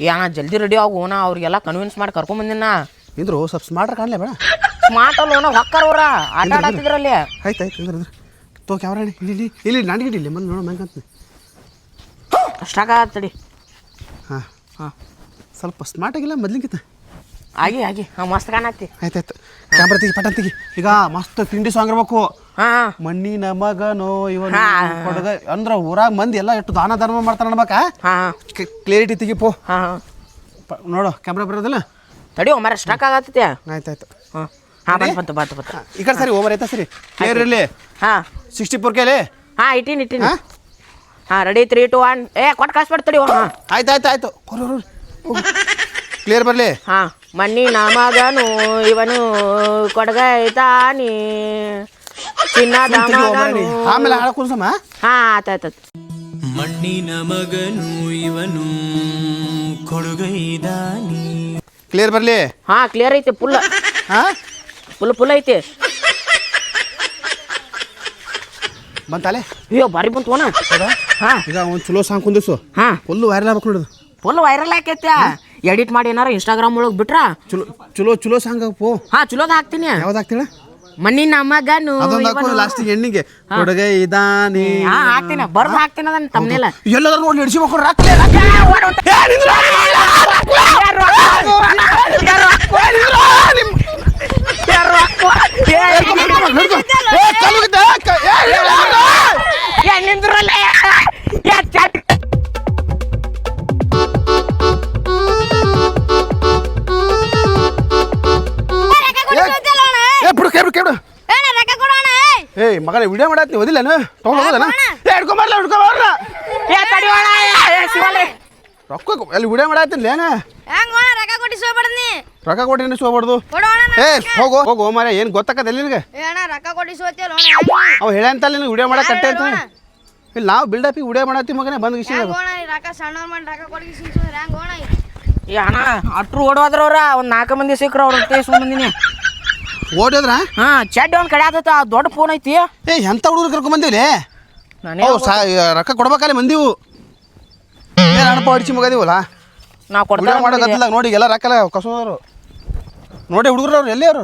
ಯಾ ಜಲ್ದಿ ರೆಡಿ ಆಗು ಓನಾ ಅವ್ರಿಗೆಲ್ಲ ಕನ್ವಿನ್ಸ್ ಮಾಡಿ ಕರ್ಕೊಂಬಂದಿನ ಇಂದ್ರು ಸ್ವಲ್ಪ ಸ್ಮಾರ್ಟ್ರ ಕಾಣಲೇ ಬೇಡ. ಸ್ಮಾರ್ಟ್ ಅಲ್ಲ ಓನ ಹೊಕ್ಕಾರ ಅವ್ರ ಆಟ ಆಡತ್ತಿದ್ರಲ್ಲಿ ಆಯ್ತು ಆಯ್ತು ಅಂದ್ರೆ ತೋ ಕ್ಯಾಮ್ರಾ ಇಲ್ಲಿ ಇಲ್ಲಿ ಇಲ್ಲಿ ನನಗಿಡಿ ಇಲ್ಲಿ ಬಂದು ನೋಡೋ ಮಂಗಂತ ಅಷ್ಟಾಗ ತಡಿ ಹಾಂ. ಹಾಂ. ಸ್ವಲ್ಪ ಸ್ಮಾರ್ಟ್ ಆಗಿಲ್ಲ ಮೊದ್ಲಿಗಿಂತ ಆಗಿ ಆಗಿ. ಹಾಂ ಮಸ್ತ್ ಕಾಣತ್ತಿ ಆಯ್ತಾಯ್ತು ಕ್ಯಾಮ್ರಾ ತೆಗಿ ಪಟನ್ ತೆಗಿ. ಈಗ ಮಸ್ತ್ ತಿಂಡಿ ಸಾಂಗ್ ಇರ್ಬೇಕು. ಹಾಂ. ಮಣ್ಣಿನ ಮಗನೋ ಇವನು. ಕೊಡಗ ಅಂದ್ರ ಊರಾಗ ಮಂದಿ ಎಲ್ಲ ಎಷ್ಟು ದಾನ ಧರ್ಮ ಮಾಡ್ತಾರ ಅನ್ಬೇಕ ಹಾಂ. ಕ್ಲಿಯರಿಟಿ ತೆಗಿಪೋ. ಹಾಂ. ನೋಡು ಕ್ಯಾಮ್ರಾ ಬರೋದಿಲ್ಲ? ತಡಿ ಒಮ್ಮರ ಸ್ಟಾಕ್ ಆಗತ್ತೆ ಆಯ್ತಾಯ್ತು ಹಾಂ. ಹಾಂ ಬಂತು ಬಂತು ಬಂತು ಬಂತು. ಈ ಕಡೆ ಸರಿ ಓವರ್ ಆಯ್ತಾ ಸರಿ? ಕ್ಲಿಯರ್ ಇರಲಿ? ಹಾಂ. ಸಿಕ್ಸ್ಟಿ ಫೋರ್ ಕೇಳಿ ಹಾಂ ಇಟ್ಟೀನಿ ಇಟ್ಟೀನಿ. ಹಾ? ರೆಡಿ ತ್ರೀ ಟು ಒನ್ ಏ ಕೊಟ್ಟು ಕಳಿಸ್ಬಿಡ್ ತಡಿ ಹಾಂ ಆಯ್ತು ಆಯ್ತು ಆಯ್ತು. ಕ್ಲಿಯರ್ ಬರಲಿ ಹಾಂ ಮಣ್ಣಿನ ಮಗನು ಇವನು ಕೊಡಗೈತಾನಿ ಚಿನ್ನದ ಮಗನು ಆಮೇಲೆ ಹಾಳ ಕುನ್ಸಮ್ಮ ಹಾಂ ಆತಾಯ್ತು ಮಣ್ಣಿನ ಮಗನು ಇವನು ಕೊಡುಗೈದಾನಿ ಕ್ಲಿಯರ್ ಬರಲಿ ಹಾಂ ಕ್ಲಿಯರ್ ಐತಿ ಫುಲ್ ಹಾಂ ಫುಲ್ ಫುಲ್ ಐತಿ ಬಂತಾಲೆ ಅಯ್ಯೋ ಬಾರಿ ಬಂತು ಅಣ್ಣ ಹಾಂ ಈಗ ಒಂದು ಚಲೋ ಸಾಂಗ್ ಕುಂದಿಸು ಹಾಂ ಫುಲ್ಲು ವೈರಲ್ ಆಗ್ಬೇಕು ನೋಡೋದು ಫುಲ್ ವೈರಲ್ ಆಕೈತಿ ಎಡಿಟ್ ಮಾಡಿ ಏನಾರ ಇನ್ಸ್ಟಾಗ್ರಾಮ್ ಒಳಗೆ ಬಿಟ್ರ ಚಲೋ ಚಲೋ ಚಲೋ ಸಾಂಗ್ ಪೋ ಹಾ ಚಲೋದ ಹಾಕ್ತೀನಿ ಯಾವ್ದು ಹಾಕ್ತೀಳ ಮಣ್ಣಿನ ನಮಗನು ಅದೊಂದು ಲಾಸ್ಟಿಗೆ ಎಣ್ಣಿಗೆ ಹುಡುಗ ಇದಾನಿ ಹಾ ಹಾಕ್ತೀನಿ ಬರ್ದು ಹಾಕ್ತೀನಿ ಅದನ್ನ ತಮ್ಮನೆಲ್ಲ ಎಲ್ಲದರ ನೋಡಿ ನಡೆಸಿಬೇಕು ಮಕ್ಕಳು ಏ ಮಗನೇ ವಿಡಿಯೋ ಮಾಡತ್ತಿ ಓದಿಲ್ಲನು? ತಗೊಂಡೋದನ ಏ ಹಿಡ್ಕೊಂಬರ್ಲ ಹಿಡ್ಕೊಂಬರ್ಲ ರೊಕ್ಕ ಅಲ್ಲಿ ವಿಡಿಯೋ ಮಾಡತ್ತಿಲ್ಲ ಏನ ರೊಕ್ಕ ಕೊಟ್ಟು ಏನು ಸೋಬಡ್ದು ಏ ಹೋಗು ಹೋಗು ಮಾರ ಏನು ಗೊತ್ತಾಕತ್ತಲ್ಲ ನಿನಗೆ? ಅವ ಹೇಳ ಅಂತಲ್ಲ ನಿನಗೆ ವಿಡಿಯೋ ಮಾಡಕ್ಕೆ ಕಟ್ಟೆ ಅಂತ? ಇಲ್ಲಿ ನಾವು ಬಿಲ್ಡಪ್ಪಿಗೆ ವಿಡಿಯೋ ಮಾಡತ್ತಿ ಮಗನೇ ಬಂದ್ ಗಿಸಿ ಅಣ್ಣ ಅಟ್ರು ಓಡೋದ್ರವ್ರ ಒಂದು ನಾಲ್ಕು ಮಂದಿ ಸಿಕ್ಕ್ರ ಅವ್ರ ತೇಸ್ಕೊಂಡ್ ಓಡಿದ್ರ? ಹಾ ಚಟ್ ಒಂದ್ ಕಡೆ ಆದತ್ತ ದೊಡ್ಡ ಫೋನ್ ಐತಿ. ಏ ಎಂತ ಹುಡುಗರು ಕರ್ಕೊಂಡ್ ಬಂದಿವ್ಲಿ ನಾನೇ ಅವು ಸಾ ರೊಕ್ಕ ಕೊಡ್ಬೇಕಲ್ಲ ಮಂದಿವು. ಏನು ಅಣಪ ಹೊಡಿಸಿ ಮಗದಿವಲ್ಲ? ನಾ ಕೊಡ್ತಾರ ಮಾಡೋಕತ್ತಿಲ್ಲ ನೋಡಿ ಎಲ್ಲ ರೊಕ್ಕ ಎಲ್ಲ ಕಸೋದ್ರು ನೋಡಿ ಹುಡುಗರು ಅವ್ರು ಎಲ್ಲಿ ಅವ್ರು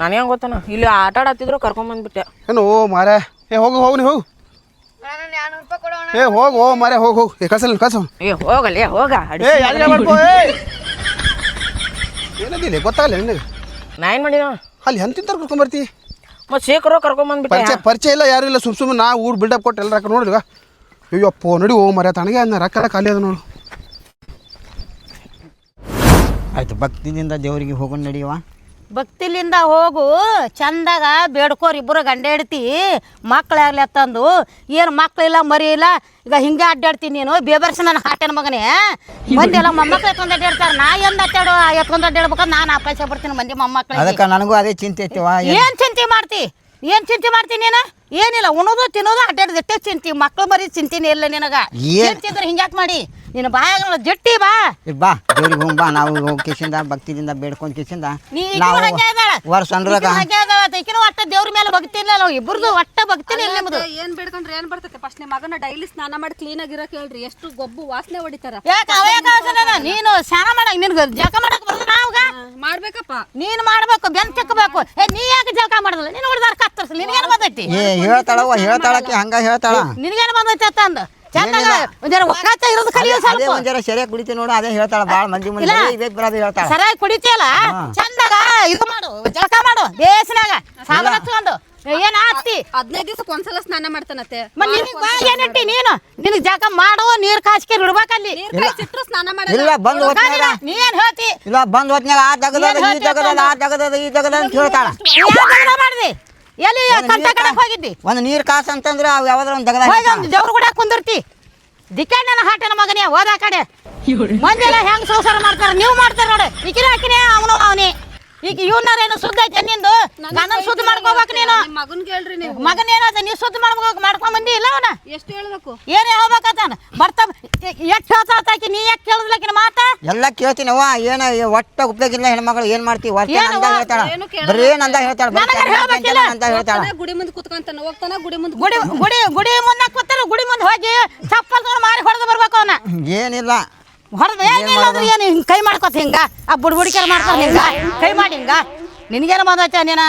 ನನಗೇನ್ ಗೊತ್ತನ ಇಲ್ಲಿ ಆಟ ಆಡತ್ತಿದ್ರು ಕರ್ಕೊಂಡ್ ಬಂದ್ಬಿಟ್ಟೆ ಏನು ಓ ಮಾರ. ಏ ಹೋಗು ಹೋಗು ನೀ ಹೋಗು. ಏ ಹೋಗು ಓ ಮಾರೇ ಹೋಗು ಹೋಗು. ಏ ಕಸಲ್ ಕಸ ಏ ಹೋಗಲ್ಲ ಏ ಹೋಗ ಏ ಯಾರಿಗೆ ಮಾಡ್ಕೋ ಏ. ಏನದಿಲ್ಲ ಗೊತ್ತಾಗಲ್ಲ ನಿನಗೆ? ನಾ ಏನು ಮಾಡಿನ ಅಲ್ಲಿ ಎಂತಿಂತಾರೆ ಕರ್ಕೊಂಬರ್ತಿ ಮತ್ತೆ ಶೇಖರೋ ಕರ್ಕೊಂಡ್ ಬಂದ್ಬಿಟ್ಟೆ. ಪರಿಚಯ ಪರಿಚಯ ಇಲ್ಲ ಯಾರು ಇಲ್ಲ ಸುಮ್ ಸುಮ್ಮನೆ ನಾ ಊರು ಬಿಲ್ಡಪ್ ಕೊಟ್ಟು ಎಲ್ಲ ರೊಕ್ಕ ನೋಡಿದ್ಗ ಅಯ್ಯಪ್ಪ ನೋಡಿ ಓ ಮರ ತನಗೆ ಅದನ್ನ ರೊಕ್ಕ ಖಾಲಿ ಅದ ನೋಡು. ಆಯಿತು ಭಕ್ತಿದಿಂದ ದೇವರಿಗೆ ಹೋಗೋಣ ನಡಿಯವ ಭಕ್ತಿಲಿಂದ ಹೋಗು ಚಂದಾಗ ಬೇಡ್ಕೋರಿ ಇಬ್ಬರು ಗಂಡ ಹಿಡ್ತಿ ಮಕ್ಕಳಾಗ್ಲಿ ತಂದು ಏನು ಮಕ್ಕಳಿಲ್ಲ ಮರಿ ಇಲ್ಲ ಈಗ ಹಿಂಗೆ ಅಡ್ಡಾಡ್ತೀನಿ ನೀನು ಬೇಬರ್ಸ ನನ್ನ ಹಾಟೆನ ಮಗನೇ. ಮಂದಿ ಎಲ್ಲ ಮೊಮ್ಮಕ್ಳು ಎತ್ಕೊಂಡು ಅಡ್ಡಾಡ್ತಾರೆ ನಾ ಎಂದ ಅಡ್ಡಾಡು ಎತ್ಕೊಂಡು ಅಡ್ಡಾಡ್ಬೇಕು ನಾನು ಅಪಾಯಸ ಬರ್ತೀನಿ ಮಂದಿ ಮೊಮ್ಮಕ್ಳು ಅದಕ್ಕೆ ನನಗೂ ಅದೇ ಚಿಂತೆ ಐತಿವ ಏನ್ ಚಿಂತೆ ಮಾಡ್ತಿ? ಏನ್ ಚಿಂತೆ ಮಾಡ್ತೀನಿ ನೀನು? ಏನಿಲ್ಲ ಉಣೋದು ತಿನ್ನೋದು ಅಡ್ಡಾಡೋದು ಎಷ್ಟೇ ಚಿಂತೆ ಮಕ್ಳು ಮರಿ ಚಿಂತಿನೇ ಇಲ್ಲ ನಿನಗ. ಏನ್- ಚಿಂತಿದ್ರೆ ಹಿಂಗ್ಯಾಕೆ ಮಾಡಿ? ನಿನ್ನ ಬಾಯಾಗ ಜಟ್ಟಿ ಬಾ. ಬಾ ದೇವ್ರಿಗೆ ಹೋಗಿ ಬಾ ನಾವು ಹೋಗಿ ಕಿಶಿಂದ ಭಕ್ತಿದಿಂದ ಬೇಡ್ಕೊಂಡ್ ಕಿಶಿಂದ ನೀ ನಾವು. ವರ್ಷ ಈಕಿನೂ ಒಟ್ಟ ದೇವ್ರ ಮೇಲೆ ಭಕ್ತಿಲ್ಲ ನಾವು ಇಬ್ಬರದು ಒಟ್ಟ ಭಕ್ತಿ ಇಲ್ಲ ನಿಮ್ದು. ಏನ್ ಬೇಡ್ಕೊಂಡ್ರೆ ಏನ್ ಬರ್ತೈತೆ? ಫಸ್ಟ್ ನಿಮ್ಮ ಮಗನ ಡೈಲಿ ಸ್ನಾನ ಮಾಡಿ ಕ್ಲೀನ್ ಆಗಿರಕ್ ಹೇಳ್ರಿ ಎಷ್ಟು ಗೊಬ್ಬು ವಾಸನೆ ಹೊಡಿತಾರ. ನೀನು ಸ್ನಾನ ಮಾಡಕ್ ನಿನ್ಗ ಜಳಕ ಮಾಡಕ್ ಬರ್ತದ ನಾವ್ಗ ಮಾಡ್ಬೇಕಪ್ಪ. ನೀನ್ ಮಾಡ್ಬೇಕು ಬೆನ್ ತಿಕ್ಕಬೇಕು ಏ ನೀ ಯಾಕೆ ಜಳಕ ಮಾಡಲ್ಲ ನೀನು ಹೊಡೆದಾರ ಕತ್ತರ್ಸ ನಿನಗೇನು ಬಂದೈತಿ? ಏ ಹೇಳ್ತಾಳವ ಹೇಳ್ತಾಳಕ್ಕೆ ಹಂಗ ಹೇಳ್ತಾಳ. ನಿನಗೇನು ಬಂದೈತಿ ಅಂತ ಅಂದ? ಚಂದಾಗ ಒಂದ್ ಒಗಾತ ಇರೋದು ಕಲಿಯೋ ಅದೇ ಸ್ವಲ್ಪ. ಒಂದ್ ಸರಿಯಾಗಿ ಕುಡಿತಿ ನೋಡು ಅದೇ ಹೇಳ್ತಾಳ ಬಾಳ ಮಂದಿ ಮುಂದೆ. ಇಲ್ಲ. ಇದೇ ಬರೋದು ಹೇಳ್ತಾಳ. ಸರಿಯಾಗಿ ಕುಡಿತಿಯಲ್ಲ? ಚಂದಾಗ ಇದು ಮಾಡು ಜಳಕ ಮಾಡು ಬೇಸಿನಾಗ. ಸಾಬೂನ್ ಹಚ್ಕೊಂಡು ಏನ್ ಆಸ್ತಿ? ಹದಿನೈದು ದಿವಸಕ್ಕೆ ಒಂದ್ಸಲ ಸ್ನಾನ ಮಾಡ್ತಾನತ್ತೆ ಮತ್ ನಿನಗ್ ಬಾ ಏನಂಟಿ ನೀನು? ನಿನಗ್ ಜಳಕ ಮಾಡು ನೀರ್ ಕಾಸ್ಕಿ ಬಿಡ್ಬೇಕಲ್ಲಿ ನೀರ್ ಕಾಯಿಸಿಟ್ರು ಸ್ನಾನ ಮಾಡ ಇಲ್ಲ ಬಂದ್ ಹೊತ್ನ್ಯಾಗ. ನೀ ಏನ್ ಹೇಳ್ತಿ. ಇಲ್ಲ ಬಂದ್ ಹೊತ್ನ್ಯಾಗ ಆ ಜಗದದ ಈ ಹೇಳ್ತಿ ಜಗದದ ಆ ಜಗದದ ಈ ಜಗದ ಅಂತ ಹೇಳ್ತಾಳ. ಮಾಡ್ದಿ? ಎಲ್ಲಿ ಕಂತ ಕಡಕ್ ಹೋಗಿದ್ದಿ? ಒಂದು ನೀರು ಕಾಸು ಅಂತಂದ್ರೆ ಅವು ಯಾವ್ದಾರ ಒಂದು ದಗದ ಹೋಗಿ ಒಂದು ದೇವ್ರ ಕೂಡ ಕುಂದಿರ್ತಿ. ದಿಕ್ಕ ನನ್ನ ಹಾಟನ ಮಗನೇ ಹೋದ ಕಡೆ. ಮಂದಿ ಎಲ್ಲ ಹೆಂಗ್ ಸಂಸಾರ ಮಾಡ್ತಾರ ನೀವು ಮಾಡ್ತಾರ ನೋಡಿ. ಈಕಿನ ಹಾಕಿನೇ ಅವನು ಅವನೇ. ಈಗ ಇವನಾರೇನು ಸುದ್ದ ಐತೆ ನಿಂದು? ನನ್ನ ಸುದ್ದ ಮಾಡ್ಕೋಬೇಕು ನೀನು. ಮಗನ್ ಕೇಳ್ರಿ ನೀವು. ಮಗನ್ ಏನಾದ ನೀ ಸುದ್ದ ಮಾಡ್ಬೇಕು ಮಾಡ್ಕೊಂಡ್ ಬಂದಿ ಇಲ್ಲ ಅವನ? ಎಷ್ಟು ಹೇಳ್ಬೇಕು? ಏನೇ ಹೇಳ್ಬೇಕತ್ತಾನ ಬರ್ತಾ ಎಷ್ಟು ಹೇಳ್ತಾಕಿ ನೀ ಯಾಕೆ ಕೇಳಿದ್ಲಕಿನ ಮಾತ? ಎಲ್ಲ ಕೇಳ್ತೀನಿ ಅವ್ವ ಏನ ಒಟ್ಟ ಉಪಯೋಗ ಇಲ್ಲ ಹೆಣ್ಮಗಳು ಏನ್ ಮಾಡ್ತೀವಿ ನಂದ ಅವ್ವ? ಹೇಳ್ತಾಳ. ಬರೀ ನಂದ ಹೇಳ್ತಾಳ. ಅಂತ ಹೇಳ್ತಾಳ. ಗುಡಿ ಮುಂದೆ ಕುತ್ಕೊಂತಾನ ಹೋಗ್ತಾನ ಗುಡಿ ಮುಂದೆ ಗುಡಿ ಗುಡಿ ಗುಡಿ ಮುಂದೆ ಕೂತಾರ ಗುಡಿ ಮುಂದೆ ಹೋಗಿ ಚಪ್ಪಲ್ ತಗೊಂಡು ಮಾರಿ ಹೊಡೆದು ಬರ್ಬೇಕು ಅವನ. ಏನಿಲ್ಲ. ಅಂದ್ರೆ ಏನು ಹಿಂಗೆ ಕೈ ಮಾಡ್ಕೊತ ಹಿಂಗ? ಆ ಬುಡ್ಬುಡಿಕೆ ಮಾಡ್ತಾರೆ ಹಿಂಗ? ಕೈ ಮಾಡಿ ಹಿಂಗ? ನಿನಗೇನು ಬಂದೈತೆ ನೀನ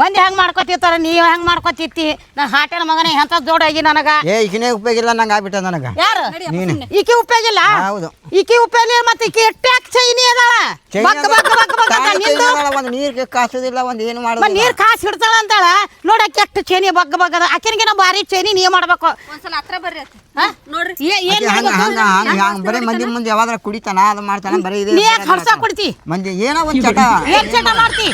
ಮಂದಿ ಹೆಂಗ್ ಮಾಡ್ಕೊತಿರ್ತಾರ? ನೀವ್ ಹೆಂಗ್ ಮಾಡ್ಕೊತಿತ್ತಿ? ನಾ ಹಾಟೆನ ಮಗನೇ ಎಂಥ ಜೋಡಾಗಿ ನನಗ. ಏ ಈಗಿನೇ ಉಪಯೋಗ ಇಲ್ಲ ನಂಗೆ ಆಗ್ಬಿಟ್ಟ ನನಗ. ಯಾರು? ನೀನು. ಈಕಿ ಉಪಯೋಗಿಲ್ಲ ಹೌದು. ಈಕಿ ಉಪಯೋಗ ಮತ್ತೆ ಈಕಿ ಟ್ಯಾಕ್ ಚೈನಿ ಅದಾಳ. ಬಕ್ ಬಕ್ ಬಕ್ ಬಕ್ ಅಂತ ನಿಂದು. ಒಂದು ಕಾಸೋದಿಲ್ಲ ಒಂದು ಏನು ಮಾಡೋದು ನೀರ್ ಕಾಸು ಹಿಡ್ತಾಳ ಅಂತಾಳ. ನೋಡಕ್ಕೆ ಎಷ್ಟು ಚೇನಿ ಬಗ್ಗ ಬಗ್ ಅದ ಆಕಿನಗಿನ ಭಾರಿ ಚೇನಿ ನೀ ಮಾಡ್ಬೇಕು. ಒಂದ್ಸಲ ಹತ್ರ ಬರ್ರಿ? ನೋಡ್ರಿ. ಏನ್ ಬರೀ ಮಂದಿ ಮುಂದೆ ಯಾವಾಗ ಕುಡಿತಾನ ಅದು ಮಾಡ್ತಾನ ಬರೀ ಇದೆ ನೀ ಯಾಕೆ ಹರ್ಸ ಕೊಡ್ತಿ? ಮಂದಿ ಏನೋ ಒಂದು ಚಟ. ಏನ್ ಚಟ ಮಾಡ್ತಿ?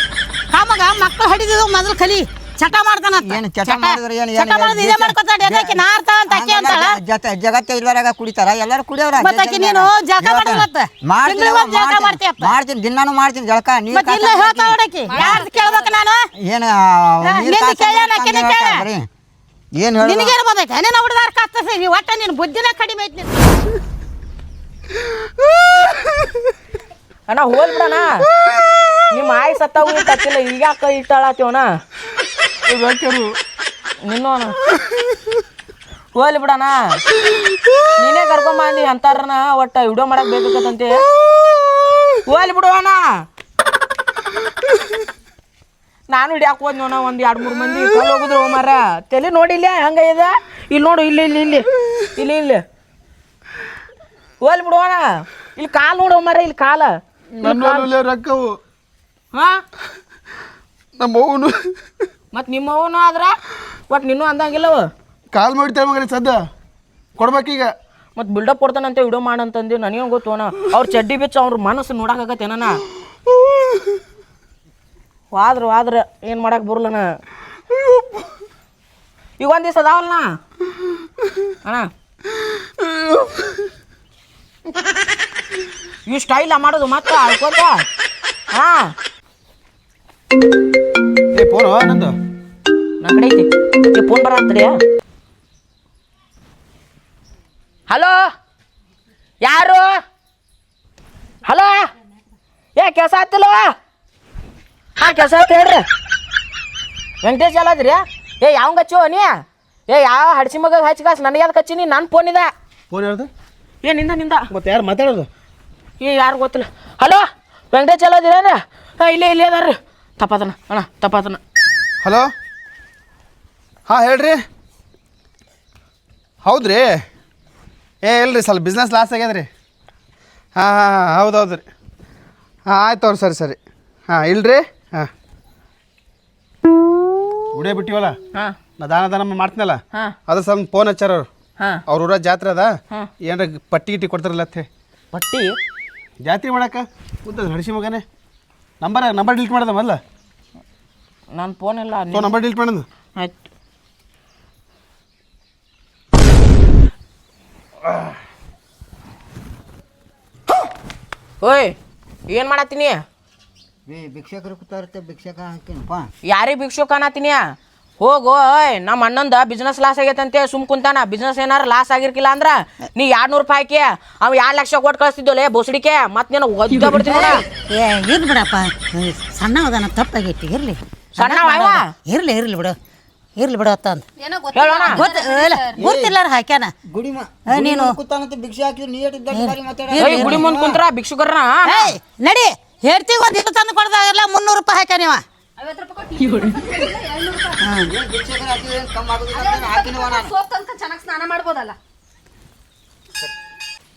ಕಾಮಗ ಮಕ್ಕಳು ಹಡಿದಿದ್ದು ಮೊದಲು ಕಲಿ. ಚಟ ಮಾಡ್ತಾನ ಏನು ಚಟ ಮಾಡಿದ್ರೆ ಏನು ಚಟ ಮಾಡೋದು ಇದೇ ಮಾಡ್ಕೊತಾಳ. ಎದಕ್ಕೆ ನಾರ್ತಾಳ ಅಂತ ಅಕ್ಕಿ ಅಂತಾಳ ಜತ ಜಗತ್ತ ಇಲ್ಲರಾಗ ಕುಡಿತಾರ. ಎಲ್ಲರೂ ಕುಡಿಯೋರ ಮತ್ತೆ ನೀನು ಜಳಕ ಮಾಡಿದ್ರತ್ತ? ಮಾಡ್ತೀನಿ. ಮಾಡ್ತೀನಿ. ದಿನಾನು ಮಾಡ್ತೀನಿ ಜಳಕ. ನೀನು ಮತ್ತೆ ಇಲ್ಲ ಹೇಳ್ತಾ ಹೇಳ್ತಾಳ ನೋಡಕಿ ಯಾರ್ದು ಕೇಳ್ಬೇಕು ನಾನು? ಏನು ನೀನು ಅಂತ ಆಕಿನ ಹೇಳ್ತಾಳ ಕೇಳ. ಏನ್ ಹೇಳ ನಿನಗೇನು ಬಂದೈತೆ ನಿನ್ನ ಹುಡುಗಾರ ಕತ್ತಸಿ ನೀವು ಒಟ್ಟ ನೀನು ಬುದ್ಧಿನ ಕಡಿಮೆ ಐತಿ. ಅಣ್ಣ ಹೋಲ್ ಬಿಡಣ. ನಿಮ್ಮ ಆಯ್ ಸತ್ತಾವು ತತ್ತಿಲ್ಲ ಈಗ ಅಕ್ಕ ಇಟ್ಟಾಳತ್ತೀವಣ್ಣ? ಬೇಕರು ಹೋಗ್ಲಿ ಬಿಡಣ ನೀನೇ ಕರ್ಕೊಂಬಂದಿ ಅಂತಾರನ ಒಟ್ಟ ವಿಡಿಯೋ ಮಾಡಕ್ ಬೇಕಂತೆ ಹೋಗ್ಲಿ ಬಿಡುವಣ ನಾನು ಹಿಡಿಯಾಕ ಹೋದ್ನೋಣ ಒಂದ್ ಎರಡ್ ಮೂರ್ ಮಂದಿ ಹೋಗುದ್ರು ಮರ ತಲೆ ನೋಡಿಲ್ಲ ಹಂಗ ಇದೆ? ಇಲ್ಲಿ ನೋಡು ಇಲ್ಲಿ ಇಲ್ಲಿ ಇಲ್ಲಿ ಇಲ್ಲಿ ಇಲ್ಲಿ. ಹೋಲಿ ಬಿಡುವಣ ಇಲ್ಲಿ ಕಾಲ್ ನೋಡು ಮರ ಇಲ್ಲಿ ಕಾಲ. ರೊಕ್ಕವು. ಹಾ? ನಮ್ಮ ಅವನು ಮತ್ ನಿಮ್ಮ ಅವನು ಆದ್ರ? ಒಟ್ ನಿನ್ನೂ ಅಂದಂಗಿಲ್ಲವ? ಕಾಲ್ ಮಾಡ್ತೇವೆ ಮಗನೇ ಸದ್ದ. ಕೊಡ್ಬೇಕೀಗ. ಮತ್ತು ಬಿಲ್ಡಪ್ ಕೊಡ್ತಾನಂತೆ ವಿಡಿಯೋ ಮಾಡಂತಂದು ನನಗೇನು ಗೊತ್ತು ಅಣ್ಣ ಅವ್ರ ಚಡ್ಡಿ ಬಿಚ್ಚ ಅವ್ರ ಮನಸ್ಸು ನೋಡಕ್ಕಾಗತ್ತೇನ ವಾದ್ರ ವಾದ್ರ ಏನು ಮಾಡಕ್ಕೆ ಬರಲನ ಈಗ ಒಂದು ದಿವಸ ಅದಾವಲ್ಲ ಅಣ್ಣ? ಇವು ಸ್ಟೈಲ ಮಾಡೋದು ಮತ್ತೆ ಅಳ್ಕೋತ? ಹಾ? ಏ ಫೋನು? ನಂದು? ನನ್ನ ಕಡೆ ಐತಿ. Phone hello? ಯಾರು? ಹಲೋ? ಏ ಕೆಲಸ ಆತಿಲ್ಲ ಹಾ ಕೆಲಸ ಆಯ್ತು ಹೇಳ್ರಿ. ವೆಂಕಟೇಶ್ ಅಲ್ಲದ್ರಿ ಏ ಯಾವ ಹಚ್ಚು ನೀ? ಏ ಯಾವ ಹಡ್ಸಿ ಮಗ ಹಚ್ಚಿಗಾಸ್ ನನಗೆ ಅದಕ್ಕೆ ಹಚ್ಚಿ ನೀ? ನನ್ನ ಫೋನ್ ಇದೆ. ಫೋನ್ ಯಾರ್ದು? ಏ ನಿಂದ ನಿಂದ. ಮತ್ತೆ ಯಾರು ಮಾತಾಡೋದು? ಏ ಯಾರು ಗೊತ್ತಿಲ್ಲ. ಹಲೋ? ವೆಂಕಟೇಶ್ ಅಲ್ಲದಿರೇನ ಹಾಂ ಇಲ್ಲೇ ಇಲ್ಲೇ ಅದಾರ ತಪ್ಪಾತನ ಅಣ್ಣ ತಪ್ಪಾತನ. ಹಲೋ? ಹಾಂ ಹೇಳ್ರಿ. ಹೌದ್ರಿ? ಏ ಇಲ್ರಿ ಸ್ವಲ್ಪ ಬಿಸ್ನೆಸ್ ಲಾಸ್ ಆಗ್ಯದ ರೀ ಹಾಂ ಹಾಂ ಹಾಂ ಹೌದು ಹೌದು ರೀ ಹಾಂ ಆಯ್ತು ಅವ್ರಿ ಸರಿ ಸರಿ. ಹಾಂ ಇಲ್ರಿ? ಹಾಂ. ಉಡೇ ಬಿಟ್ಟಿವಲ್ಲ? ಹಾಂ. ನಾ ದಾನ ದಾನ ಮಾಡ್ತೀನಲ್ಲ? ಹಾಂ. ಅದು ಸ್ವಲ್ಪ ಫೋನ್ ಹಚ್ಚಾರ ಅವ್ರು. ಹಾಂ. ಅವ್ರ ಊರ ಜಾತ್ರೆ ಅದ. ಹಾಂ. ಏನಾರ ಪಟ್ಟಿ ಗಿಟ್ಟಿ ಕೊಡ್ತಾರಲ್ಲ ಅತ್ತೆ? ಪಟ್ಟಿ? ಜಾತ್ರೆ ಮಾಡಕ್ಕ ಕೂತದ ಹಡಿಸಿ ಮಗನೇ. ನಂಬರ್ ನಂಬರ್ ಡಿಲೀಟ್ ಮಾಡ್ದ ಮೊದಲ. ನನ್ನ ಫೋನ್ ಇಲ್ಲ ತೋ ನಂಬರ್ ಡಿಲೀಟ್ ಮಾಡೋದು ಆಯ್ತು. ಓಯ್ ಏನು ಮಾಡತ್ತೀನಿ? ಭಿಕ್ಷಕರು ಕೂತಾರತ್ತೆ ಭಿಕ್ಷಕ ಹಾಕಿನಪ್ಪ ಯಾರಿಗೆ ಭಿಕ್ಷುಕ ಅನ್ನತ್ತೀನಿ ಹೋಗು ಓಯ್ ನಮ್ಮ ಅಣ್ಣಂದ ಬಿಸ್ನೆಸ್ ಲಾಸ್ ಆಗೈತಂತೆ ಸುಮ್ ಕುಂತಾನ. ಬಿಸ್ನೆಸ್ ಏನಾರ ಲಾಸ್ ಆಗಿರ್ಕಿಲ್ಲ ಅಂದ್ರ ನೀ ಎರಡ್ ನೂರು ರೂಪಾಯಿ ಹಾಕಿ ಅವ ಎರಡು ಲಕ್ಷ ಕೊಟ್ಟು ಕಳಿಸ್ತಿದ್ದೋಲೆ ಬೋಸಡಿಕೆ ಮತ್ತೆ ನೀನು ಒದ್ದ ಬಿಡ್ತೀನಿ ನೋಡ. ಏ ಇರ್ಲಿ ಬಿಡಪ್ಪ. ಸಣ್ಣ ಅದಾನ ತಪ್ಪಾಗೈತಿ ಇರ್ಲಿ. ಸಣ್ಣ ಅವ? ಇರ್ಲಿ ಇರ್ಲಿ ಬಿಡು. ಇರ್ಲಿ ಬಿಡು ಅಂತ ಏನೋ ಹೇಳೋಣ? ಗೊತ್ತ ಇಲ್ಲ, ಗೊತ್ತಿಲ್ಲಾರ ಹಾಕ್ಯಾನ? ಗುಡಿ ಮ ಏ, ನೀನು? ಕೂತಾನಂತ ಭಿಕ್ಷೆ ಹಾಕಿದ್ರು ನೀ ಇದ್ದ ಬಾರಿ ಮಾತಾಡ ಏಯ್ ಗುಡಿ ಮುಂದೆ ಕುಂತ್ರ ಭಿಕ್ಷುಕರನ? ಏಯ್ ನಡಿ ಹೇಳ್ತೀವಿ ಒಂದು ಇದು ತಂದು ಕೊಡ್ದಾಗೆಲ್ಲ ಮುನ್ನೂರು ರೂಪಾಯಿ ಹಾಕ್ಯ ನೀವ. ಅಂತ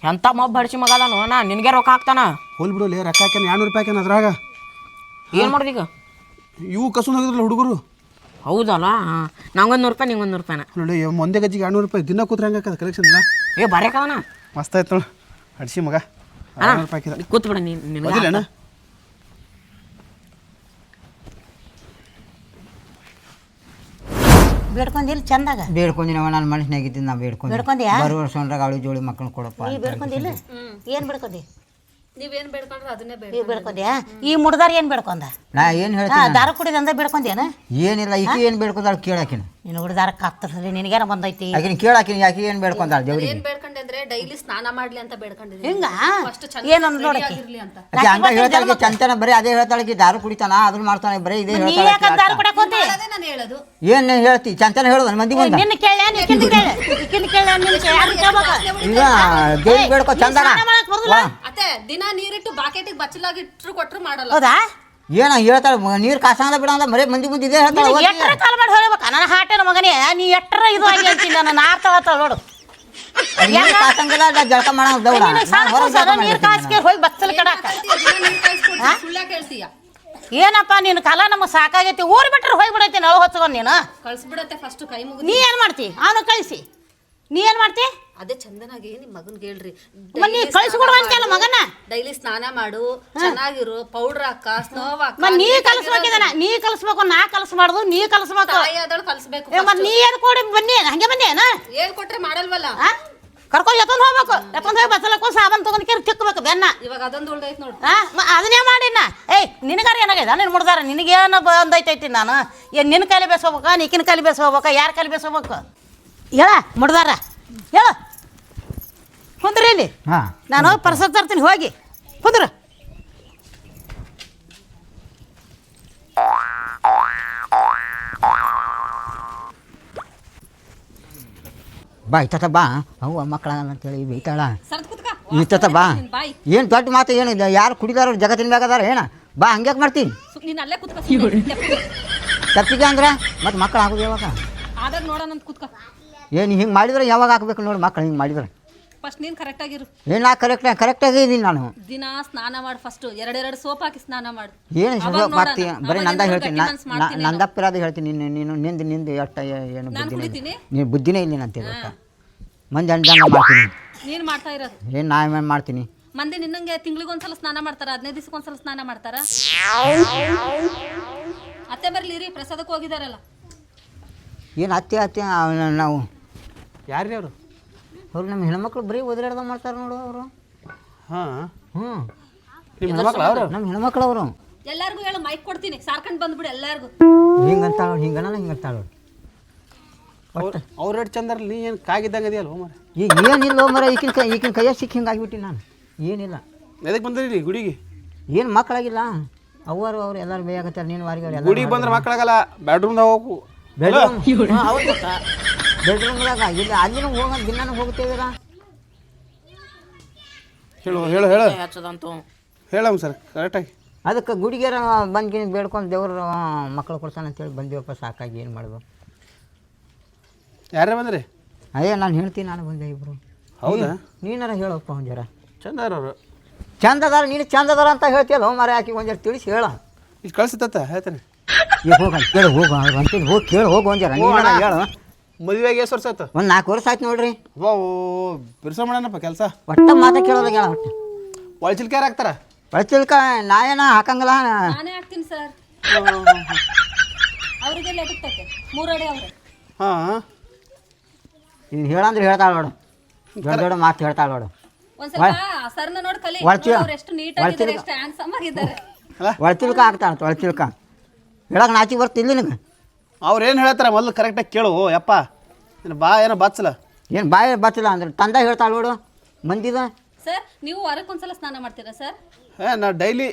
ಎಂತ ಮೊಬ್ಬ ಹಡ್ಸಿ ಮಗದಾನು ನಾ ನಿನಗೆ ರೊಕ್ಕ ಹಾಕ್ತಾನ? ಹೋಲ್ ಬಿಡು ರೊಕ್ಕ ಹಾಕ್ಯಾನ ಎರಡು ರೂಪಾಯಿ ಹಾಕ್ಯಾನ ಅದ್ರಾಗ? ಏನು ಮಾಡೋದೀಗ ಇವು ಕಸು ಹೋಗಿದ್ರಲ್ಲ ಹುಡುಗರು? ಹೌದಲ್ಲ? ನಂಗೊಂದು ನೂರು ರೂಪಾಯಿ ನಿಂಗೊಂದು ನೂರು ರೂಪಾಯಿನ? ನೋಡಿ ಒಂದೇ ಗಜ್ಜಿಗೆ ಎರಡು ರೂಪಾಯಿ ದಿನ ಕೂತ್ರೆ ಹಂಗೆ ಕಲೆಕ್ಷನ್ ಇಲ್ಲ ಏ ಬರೇಕದನ ಮಸ್ತ್ ಆಯ್ತು ನೋಡಿ. ಹಡ್ಸಿ ಮಗ. ಎರಡು ರೂಪಾಯಿ ಹಾಕಿದ ಕೂತ್ ಬಿಡ ನೀನು ನಿನಗೆ ಓದಿಲ್ಲಣ್ಣ ಬೇಡ್ಕೊಂಡಿಲ್ಲ ಚಂದಾಗ? ಬೇಡ್ಕೊಂಡಿನವ ನಾನು ಮನುಷ್ಯನಾಗಿದ್ದೀನಿ ನಾ ಬೇಡ್ಕೊಂಡು ಬೇಡ್ಕೊಂಡ್ಯಾ? ಬರುವ ವರ್ಷ ಅವಳಿ ಜೋಳಿ ಮಕ್ಕಳು ಕೊಡಪ್ಪ ನೀ. ಬೇಡ್ಕೊಂಡಿಲ್ಲ? ಏನು ಬೇಡ್ಕೊಂಡಿ ನೀವೇನ್ ಬೇಡ್ಕೊಂಡ್ರೆ ಅದನ್ನೇ ಬೇಡ ಈ ಬೇಡ್ಕೊಂಡ್ಯಾ? ಈ ಮುಡ್ದಾರ ಏನು ಬೇಡ್ಕೊಂಡ? ನಾ ಏನು ಹಾ ಹೇಳ್ತೀನಿ ದಾರ ಕುಡಿದಂದ ಬೇಡ್ಕೊಂಡ್ಯಾನ? ಏನಿಲ್ಲ ಈಕಿ ಏನು ಬೇಡ್ಕೊಂಡಾಳ ಕೇಳಾಕಿನ. ನೀನು ಹುಡುದಾರ ಕತ್ತರಿ ನಿನಗೇನ ಬಂದೈತಿ? ಆಕಿನ ಕೇಳಾಕಿನ ಯಾಕೆ ಏನು ಬೇಡ್ಕೊಂಡಾಳ ದೇವ್ರಿಗೆ? ಏನ್ ಡೈಲಿ ಸ್ನಾನ ಮಾಡ್ಲಿ ಅಂತ ಬೇಡ್ಕೊಂಡಿದ್ದೀನಿ ಹಿಂಗ? ಫಸ್ಟ್ ಏನಂದ್ ನೋಡಕ್ಕೆ ಇರ್ಲಿ ಅಂತ. ಆಕೆ ಹಂಗ ಹೇಳ್ತಾಳೆ ಚಂತನ ಬರೀ ಅದೇ ಹೇಳ್ತಾಳೆ ದಾರು ಕುಡಿತಾನ ಅದನ್ನ ಮಾಡ್ತಾನೆ ಬರೀ ಇದೇ ನೀ ಹೇಳ್ತಾಳೆ ಯಾಕಂತ ದಾರ ಕುಡಕ್ ಹೋತಿ? ಅದೇ ನಾನು ಹೇಳೋದು. ಏನ್ ಹೇಳ್ತಿ? ಚಂತನ ಹೇಳೋದು ಮಂದಿ ಮುಂದೆ ನಿನ್ನ ಕೇಳ ನಿಕ್ಕಿಂದ ಕೇಳ ನಿಕ್ಕಿಂದ ಕೇಳ ನಿನ್ನ ಯಾರು ಕೇಳ್ಬೇಕ? ಈಗ ದೇವ್ರಿಗೆ ಬೇಡ್ಕೊ ಚಂದನ? ಅತ್ತೆ ದಿನ ನೀರಿಟ್ಟು ಬಾಕೆಟಿಗೆ ಬಚ್ಚಲಾಗಿಟ್ರು ಕೊಟ್ರು ಮಾಡಲ್ಲ. ಹೌದಾ? ಏನ ಹೇಳ್ತಾಳ ನೀರ್ ಕಾಸಂದ ಬಿಡಂದ ಬರೀ ಮಂದಿ ಮುಂದೆ ಇದೇ ಹೇಳ್ತಾಳೆ. ಎಟ್ಟರ ಕಾಲ್ ಮಾಡಿ ಹೊರಬೇಕ ನನ್ನ ಹಾಟೆನ ಮಗನೇ ನೀ ಎಟ್ಟರ ಇದು ಆಗಿ ಅಂತೀನಿ ನಾನು ನಾರ್ತಳ ನೋಡು. ನೀರ್ ಕಾಸಂಗಿಲ್ಲ ಅದ್ ಜಳಕ ಮಾಡೋ ದೌಡ ನಾನ್ ಹೊರಗ್ ಜಳಕ ನೀರು ಮಾಡ್ತೀನಿ ಕಾಸ್ಕೆ ಹೋಗಿ ಬಚ್ಚಲ ಕಡಾಕ? ಸುಳ್ಳ ಕೇಳ್ತೀಯ? ಏನಪ್ಪ ನಿನ್ನ ಕಾಲ ನಮ್ಮ ಸಾಕಾಗೈತಿ ಊರ್ ಬಿಟ್ರೆ ಹೋಗಿ ಬಿಡೈತಿ ನಳ ಹೊತ್ಕೊಂಡು ನೀನು? ಕಳ್ಸ್ಬಿಡತ್ತೆ ಫಸ್ಟ್ ಕೈ ಮುಗಿದು ನೀ ಏನ್ ಮಾಡ್ತಿ? ಅವನು ಕಳಿಸಿ. ನೀ ಏನ್ ಮಾಡ್ತಿ? ಅದೇ ಚಂದನಾಗಿ ನಿಮ್ ಮಗನ್ಗೆ ಹೇಳ್ರಿ. ಮತ್ ನೀ ಕಳಿಸ್ಕೊಡುವಂತಲ್ಲ ಮಗನ? ಡೈಲಿ ಸ್ನಾನ ಮಾಡು ಚೆನ್ನಾಗಿರು ಪೌಡರ್ ಹಾಕ ಸ್ನೋ ಹಾಕ ಮತ್ ನೀ ಕಲಿಸ್ಬೇಕಿದನ? ನೀ ಕಲಿಸ್ಬೇಕು ನಾ ಕಲಿಸ್ಬಾರ್ದು ನೀ ಕಲಿಸ್ಬೇಕು. ತಾಯಿ ಆದಳು ಕಲ್ಸ್ಬೇಕು ಮತ್ ನೀ ಏನ್ ಕೊಡಿ ಬನ್ನಿ ಹಂಗೆ ಏನ? ಹೇಳ್ಕೊಟ್ರೆ ಮಾಡಲ್ವಲ್ಲ? ಕರ್ಕೊಂಡು ಎತ್ತೊಂದು ಹೋಗ್ಬೇಕು ಎತ್ತೊಂದು ಹೋಗಿ ಬಸಲಕ್ಕೂ ಸಾಬನ್ ತಗೊಂಡು ಕೇರ್ ತಿಕ್ಕಬೇಕು ಬೆನ್ನ. ಇವಾಗ ಅದೊಂದು ಉಳ್ದೈತೆ ನೋಡು. ಅದನ್ನೇ ಮಾಡಿನ ಏಯ್ ನಿನಗಾರ ಏನಾಗ್ಯದ ನೀನು ಮುಡ್ದಾರ ನಿನಗೇನು ಬಂದೈತೈತಿ ನಾನು. ಏನು ನಿನ್ನ ಕೈಲಿ ಬೇಸೋಬೇಕಾ ನಿಕ್ಕಿನ ಕೈಲಿ ಬೇಸೋಬೇಕಾ ಯಾರ ಕೈಲಿ ಬೇಸ್ಕೋಬೇಕು? ಹೇಳ ಮುಡ್ದಾರ. ಹೇಳ. ಕುಂದ್ರಿ ಇಲ್ಲಿ. ಹಾ. ನಾನು ಹೋಗಿ ಪರ್ಸ ತರ್ತೀನಿ ಹೋಗಿ. ಕುಂದ್ರ. ಬಾ ಇತ್ತ ಬಾ. ಅವ್ವ ಮಕ್ಕಳ ಅಂತೇಳಿ ಬೈತಾಳ. ಸರ್ದ್ ಕುತ್ಕ. ಇತ್ತ ಬಾ. ಏನು ದೊಡ್ಡ ಮಾತು ಏನು ಇಲ್ಲ ಯಾರು ಕುಡಿದಾರ ಜಗತ್ತಿನ ಬೇಕಾದಾರ ಅದಾರ ಏನ ಬಾ ಹಂಗ್ಯಾಕೆ ಮಾಡ್ತೀನಿ. ನೀನ್ ಅಲ್ಲೇ ಕುತ್ಕ. ತಪ್ಪಿಗೆ ಅಂದ್ರೆ ಮತ್ತೆ ಮಕ್ಕಳು ಆಗೋದು ಯಾವಾಗ ಆದಾಗ ನೋಡೋಣ ಅಂತ ಕುತ್ಕ. ಏನು ಹಿಂಗೆ ಮಾಡಿದ್ರೆ ಯಾವಾಗ ಹಾಕ್ಬೇಕು ನೋಡಿ ಮಕ್ಕಳು ಹಿಂಗೆ ಮಾಡಿದ್ರೆ. ಫಸ್ಟ್ ನೀನು ಕರೆಕ್ಟ್ ಆಗಿರು. ಏನು ನಾ ಕರೆಕ್ಟ್ ಕರೆಕ್ಟಾಗಿ ಇದ್ದೀನಿ ನಾನು. ದಿನ ಸ್ನಾನ ಮಾಡು ಫಸ್ಟ್ ಎರಡೆರಡು ಸೋಪ್ ಹಾಕಿ ಸ್ನಾನ ಮಾಡು. ಏನು ಸೋಪ್ ಶುಭ ಮಾಡ್ತೀಯ ಬರೀ ನಂದ ಹೇಳ್ತೀನಿ. ನಂದ ಮಾಡ್ತೀನಿ. ನಂದಪ್ಪಿರೋದು ಹೇಳ್ತೀನಿ. ನೀನು ನೀನು ನಿಂದು ನಿಂದು ಎಷ್ಟ ಏನು ಬುದ್ಧಿನೇ? ನೀನು ಬುದ್ಧಿನೇ ಇಲ್ಲ ಅಂತ ಗೊತ್ತಾ ಮಂದಿ ಅಂದಂಗೆ ಮಾಡ್ತೀನಿ. ನೀನು ಮಾಡ್ತಾ ಇರೋದು. ಏನು ನಾ ಏನು ಮಾಡ್ತೀನಿ? ಮಂದಿ ನಿನ್ನಂಗೆ ತಿಂಗಳಿಗೊಂದ್ಸಲ ಸ್ನಾನ ಮಾಡ್ತಾರ? ಹದಿನೈದು ದಿವಸಕ್ಕೊಂದ್ಸಲ ಸ್ನಾನ ಮಾಡ್ತಾರ? ಅತ್ತೆ ಬರಲಿ ರೀ ಪ್ರಸಾದಕ್ಕೆ ಹೋಗಿದಾರಲ್ಲ. ಏನು ಅತ್ತೆ ಅತ್ತೆ ಅವ್ನ- ನಾವು ಯಾರ್ರೀ ಅವರು? ಅವ್ರು ನಮ್ಮ ಹೆಣ್ಮಕ್ಳು ಬರೀ ಒದರಾಡ್ದ ಮಾಡ್ತಾರೆ ನೋಡು ಅವರು. ಹಾಂ. ಹ್ಞೂ ನಿಮ್ಮ ಹೆಣ್ಮಕ್ಳು ಅವರು? ನಮ್ಮ ಹೆಣ್ಮಕ್ಳು ಅವರು. ಎಲ್ಲರಿಗೂ ಹೇಳು ಮೈಕ್ ಕೊಡ್ತೀನಿ. ಸಾರ್ಕಂಡ್ ಬಂದ್ಬಿಡು ಎಲ್ಲರಿಗೂ. ಹಿಂಗಂತಾಳ ಹಿಂಗನ ಹಿಂಗಂತಾಳು ಅವ್ರು ಅವ್ರ ರೇಟ್ ಚಂದ್ರ ನೀ ಏನು ಕಾಗಿದ್ದಂಗೆ ಇದೆಯಲ್ಲ ಹೋಮರ ಈಗ ಏನಿಲ್ಲ ಮರ ಈಗಿನ ಕೈ ಈಗಿನ ಕೈಯ ಸಿಕ್ಕಿ ಹಿಂಗೆ ಆಗಿಬಿಟ್ಟು ನಾನು. ಏನಿಲ್ಲ. ಎದಕ್ಕೆ ಬಂದಿರಿ ಗುಡಿಗೆ? ಏನು ಮಕ್ಕಳಾಗಿಲ್ಲ. ಅವರು ಅವ್ರು ಎಲ್ಲರೂ ಬೇಯಾಗತ್ತಾರೆ ನೀನು ವಾರಿಗೆ ಅವ್ರು ಗುಡಿಗೆ ಬಂದ್ರೆ ಮಕ್ಕಳಾಗಲ್ಲ ಬೆಡ್ರೂಮ್ದಾಗ ಹೋಗು. ಬೆಡ್ರೂಮ್ ಬೆಡ್ರೂಮ್ದಾಗ ಇಲ್ಲ ಅಲ್ಲಿನೂ ಹೋಗ ದಿನಾನು ಹೋಗ್ತೇವಿಲ್ಲ ಹೇಳು ಹೇಳು ಹೇಳು. ಹಚ್ಚದಂತು. ಹೇಳಮ್ಮ ಸರ್ ಕರೆಕ್ಟಾಗಿ ಅದಕ್ಕೆ ಗುಡಿಗೆರ ಬಂದ್ಗಿನ ಬೇಡ್ಕೊಂಡು ದೇವ್ರ ಮಕ್ಕಳು ಕೊಡ್ತಾನೆ ಅಂತೇಳಿ ಬಂದೇವಪ್ಪ ಸಾಕಾಗಿ ಏನು ಮಾಡೋದು ಯಾರೇ ಬಂದ್ರಿ? ಅಯ್ಯ ನಾನು ಹೇಳ್ತೀನಿ ನಾನು ಬಂದೆ ಇಬ್ಬರು ಹೌದಾ? ನೀನಾರ ಹೇಳಪ್ಪ ಒಂದು ಜರ ಚಂದದಾರ ಅವರು ಚಂದ ಅದಾರ ನೀನು ಚಂದ ಅದಾರ ಅಂತ ಹೇಳ್ತೀಯಲ್ಲ ಮರ ಹಾಕಿ ಒಂದು ಜರ ತಿಳಿಸಿ ಹೇಳ. ಇಲ್ಲಿ ಕಳ್ಸಿತ್ತ ಹೇಳ್ತೇನೆ. ಈಗ ಹೋಗ ಕೇಳು ಹೋಗು ಅಂತೀನಿ ಹೋಗಿ ಕೇಳು ಹೋಗು ಒಂದು ಜರ ನೀನಾರ ಹೇಳು. ಮದುವೆಗೆ ಎಷ್ಟು ವರ್ಷ ಆಯ್ತು? ಒಂದು ನಾಲ್ಕು ವರ್ಷ ಆಯ್ತು ನೋಡ್ರಿ. ಓ ಬಿರ್ಸ ಮಾಡೋಣಪ್ಪ ಕೆಲಸ. ಒಟ್ಟ ಮಾತ ಕೇಳೋದಾಗ ಹೇಳ ಒಟ್ಟು. ಒಳಚಿಲ್ಕೆ ಯಾರು ಹಾಕ್ತಾರ? ಬಳಸಿಲ್ಕ ನಾ ಏನ ಹಾಕಂಗಿಲ್ಲ. ನಾನೇ ಹಾಕ್ತೀನಿ ಸರ್ ಮೂರಡಿ ಅವ್ರೆ. ಹಾಂ. ನೀನು ಹೇಳಂದ್ರೆ ಹೇಳ್ತಾಳ ನೋಡು. ದೊಡ್ಡ ದೊಡ್ಡ ಮಾತು ಹೇಳ್ತಾಳ ನೋಡು. ಒಂದ್ ಸ್ವಲ್ಪ ಸರ್ನ ನೋಡಿ ಕಲಿ. ಒಳ್ಚಿ- ಅವ್ರು ಎಷ್ಟು ನೀಟ್ ಆಗಿದ್ದಾರೆ ಎಷ್ಟು ಹ್ಯಾಂಡ್ಸಮ್ ಆಗಿದ್ದಾರೆ. ಒಳತಿಲ್ಕ ಹಾಕ್ತಾಳ ಒಳತಿಲ್ಕ ಹೇಳಕ್ಕೆ ನಾಚಿಗೆ ಬರ್ತಿಲ್ಲ ನಿನಗೆ. ಅವ್ರು ಏನು ಹೇಳ್ತಾರೆ ಮೊದಲು ಕರೆಕ್ಟಾಗಿ ಕೇಳು ಓ ಯಪ್ಪ. ನಿನ್ನ ಬಾ ಏನೋ ಬಚ್ಚಲ ಏನು ಬಾಯ ಬತ್ತಿಲ್ಲ ಅಂದ್ರೆ ತಂದ ಹೇಳ್ತಾಳ ನೋಡು ಮಂದಿದ? ಸರ್ ನೀವು ವಾರಕ್ಕೊಂದ್ಸಲ ಸ್ನಾನ ಮಾಡ್ತೀರಾ ಸರ್? ಹೇ ನಾ ಡೈಲಿ.